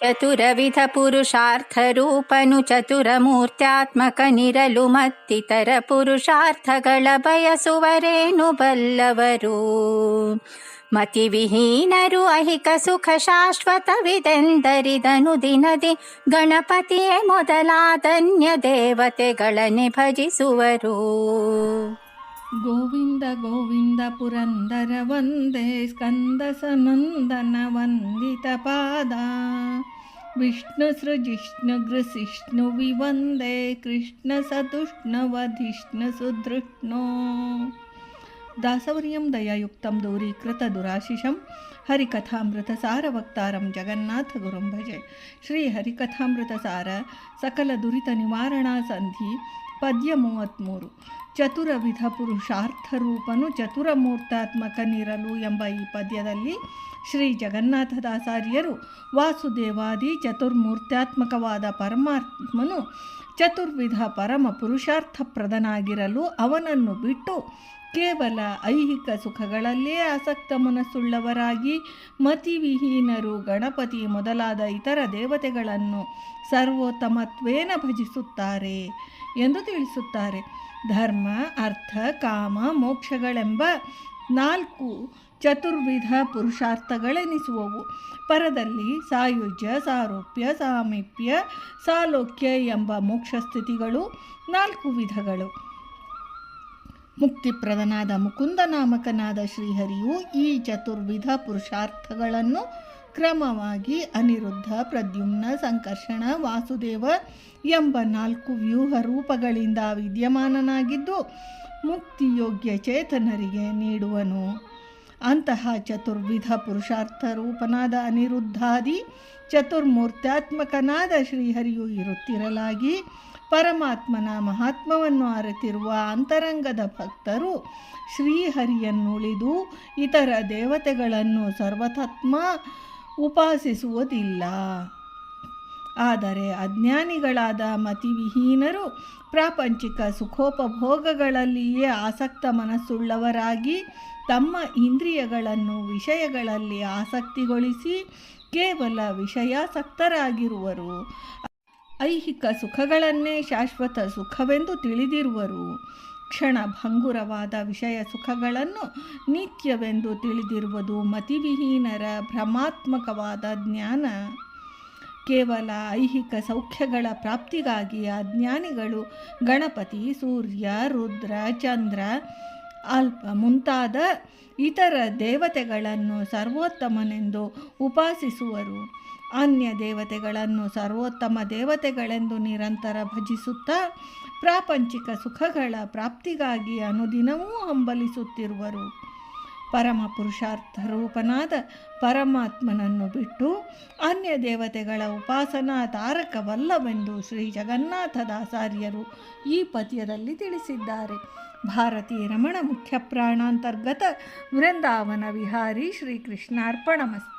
ಚತುರವಿಧ ಪುರುಷಾರ್ಥರೂಪನು ಚತುರಮೂರ್ತ್ಯಾತ್ಮಕನಿರಲು ಮತ್ತಿತರ ಪುರುಷಾರ್ಥಗಳ ಬಯಸುವರೇನು ಬಲ್ಲವರು ಮತಿವಿಹೀನರು ಅಹಿಕ ಸುಖ ಶಾಶ್ವತವಿದೆಂದರಿದನು ದಿನದಿ ಗಣಪತಿಯೇ ಮೊದಲಾದನ್ಯ ದೇವತೆಗಳನ್ನೇ ಭಜಿಸುವರು गोविन्द गोविन्द पुरन्दर वन्दे स्कन्दसनन्दन वन्दितपादा विष्णुसृजिष्णुगृसिष्णु विवन्दे कृष्णसतुष्णवधिष्णुसुधृष्णो दासवर्यं दयायुक्तं दूरीकृतदुराशिषं हरिकथामृतसारवक्तारं जगन्नाथगुरुं भजे श्रीहरिकथामृतसार सकलदुरितनिवारणासन्धि ಪದ್ಯ ಮೂವತ್ತ್ಮೂರು ಚತುರವಿಧ ಪುರುಷಾರ್ಥರೂಪನು ಚತುರಮೂರ್ತಾತ್ಮಕನಿರಲು ಎಂಬ ಈ ಪದ್ಯದಲ್ಲಿ ಶ್ರೀ ಜಗನ್ನಾಥದಾಸಾರ್ಯರು ವಾಸುದೇವಾದಿ ಚತುರ್ಮೂರ್ತ್ಯಾತ್ಮಕವಾದ ಪರಮಾತ್ಮನು ಚತುರ್ವಿಧ ಪರಮ ಪುರುಷಾರ್ಥಪ್ರದನಾಗಿರಲು ಅವನನ್ನು ಬಿಟ್ಟು ಕೇವಲ ಐಹಿಕ ಸುಖಗಳಲ್ಲೇ ಆಸಕ್ತ ಮನಸ್ಸುಳ್ಳವರಾಗಿ, ಮತಿವಿಹೀನರು, ಗಣಪತಿ ಮೊದಲಾದ ಇತರ ದೇವತೆಗಳನ್ನು ಸರ್ವೋತ್ತಮತ್ವೇನ ಭಜಿಸುತ್ತಾರೆ ಎಂದು ತಿಳಿಸುತ್ತಾರೆ. ಧರ್ಮ, ಅರ್ಥ, ಕಾಮ, ಮೋಕ್ಷಗಳೆಂಬ ನಾಲ್ಕು ಚತುರ್ವಿಧ ಪುರುಷಾರ್ಥಗಳೆನಿಸುವವು. ಪರದಲ್ಲಿ ಸಾಯುಜ್ಯ, ಸಾರೂಪ್ಯ, ಸಾಮೀಪ್ಯ, ಸಾಲೋಕ್ಯ ಎಂಬ ಮೋಕ್ಷ ಸ್ಥಿತಿಗಳು ನಾಲ್ಕು ವಿಧಗಳು. ಮುಕ್ತಿಪ್ರದನಾದ ಮುಕುಂದ ನಾಮಕನಾದ ಶ್ರೀಹರಿಯು ಈ ಚತುರ್ವಿಧ ಪುರುಷಾರ್ಥಗಳನ್ನು ಕ್ರಮವಾಗಿ ಅನಿರುದ್ಧ, ಪ್ರದ್ಯುಮ್ನ, ಸಂಕರ್ಷಣ, ವಾಸುದೇವ ಎಂಬ ನಾಲ್ಕು ವ್ಯೂಹ ರೂಪಗಳಿಂದ ವಿದ್ಯಮಾನನಾಗಿದ್ದು ಮುಕ್ತಿಯೋಗ್ಯ ಚೇತನರಿಗೆ ನೀಡುವನು. ಅಂತಹ ಚತುರ್ವಿಧ ಪುರುಷಾರ್ಥ ರೂಪನಾದ ಅನಿರುದ್ಧಾದಿ ಚತುರ್ಮೂರ್ತ್ಯಾತ್ಮಕನಾದ ಶ್ರೀಹರಿಯು ಇರುತ್ತಿರಲಾಗಿ ಪರಮಾತ್ಮನ ಮಹಾತ್ಮವನ್ನು ಅರಿತಿರುವ ಅಂತರಂಗದ ಭಕ್ತರು ಶ್ರೀಹರಿಯನ್ನುಳಿದು ಇತರ ದೇವತೆಗಳನ್ನು ಸರ್ವತತ್ಮ ಉಪಾಸಿಸುವುದಿಲ್ಲ. ಆದರೆ ಅಜ್ಞಾನಿಗಳಾದ ಮತಿವಿಹೀನರು ಪ್ರಾಪಂಚಿಕ ಸುಖೋಪಭೋಗಗಳಲ್ಲಿಯೇ ಆಸಕ್ತ ಮನಸ್ಸುಳ್ಳವರಾಗಿ ತಮ್ಮ ಇಂದ್ರಿಯಗಳನ್ನು ವಿಷಯಗಳಲ್ಲಿ ಆಸಕ್ತಿಗೊಳಿಸಿ ಕೇವಲ ವಿಷಯಾಸಕ್ತರಾಗಿರುವರು. ಐಹಿಕ ಸುಖಗಳನ್ನೇ ಶಾಶ್ವತ ಸುಖವೆಂದು ತಿಳಿದಿರುವರು. ಕ್ಷಣಭಂಗುರವಾದ ವಿಷಯ ಸುಖಗಳನ್ನು ನಿತ್ಯವೆಂದು ತಿಳಿದಿರುವುದು ಮತಿವಿಹೀನರ ಭ್ರಮಾತ್ಮಕವಾದ ಜ್ಞಾನ. ಕೇವಲ ಐಹಿಕ ಸೌಖ್ಯಗಳ ಪ್ರಾಪ್ತಿಗಾಗಿ ಅಜ್ಞಾನಿಗಳು ಗಣಪತಿ, ಸೂರ್ಯ, ರುದ್ರ, ಚಂದ್ರ, ಅಲ್ಪ ಮುಂತಾದ ಇತರ ದೇವತೆಗಳನ್ನು ಸರ್ವೋತ್ತಮನೆಂದು ಉಪಾಸಿಸುವರು. ಅನ್ಯ ದೇವತೆಗಳನ್ನು ಸರ್ವೋತ್ತಮ ದೇವತೆಗಳೆಂದು ನಿರಂತರ ಭಜಿಸುತ್ತಾ ಪ್ರಾಪಂಚಿಕ ಸುಖಗಳ ಪ್ರಾಪ್ತಿಗಾಗಿ ಅನುದಿನವೂ ಹಂಬಲಿಸುತ್ತಿರುವರು. ಪರಮ ಪುರುಷಾರ್ಥ ರೂಪನಾದ ಪರಮಾತ್ಮನನ್ನು ಬಿಟ್ಟು ಅನ್ಯ ದೇವತೆಗಳ ಉಪಾಸನಾ ತಾರಕವಲ್ಲವೆಂದು ಶ್ರೀ ಜಗನ್ನಾಥದಾಸಾರ್ಯರು ಈ ಪದ್ಯದಲ್ಲಿ ತಿಳಿಸಿದ್ದಾರೆ. ಭಾರತೀ ರಮಣ ಮುಖ್ಯ ಪ್ರಾಣಾಂತರ್ಗತ ವೃಂದಾವನ ವಿಹಾರಿ ಶ್ರೀಕೃಷ್ಣಾರ್ಪಣಮಸ್ತು.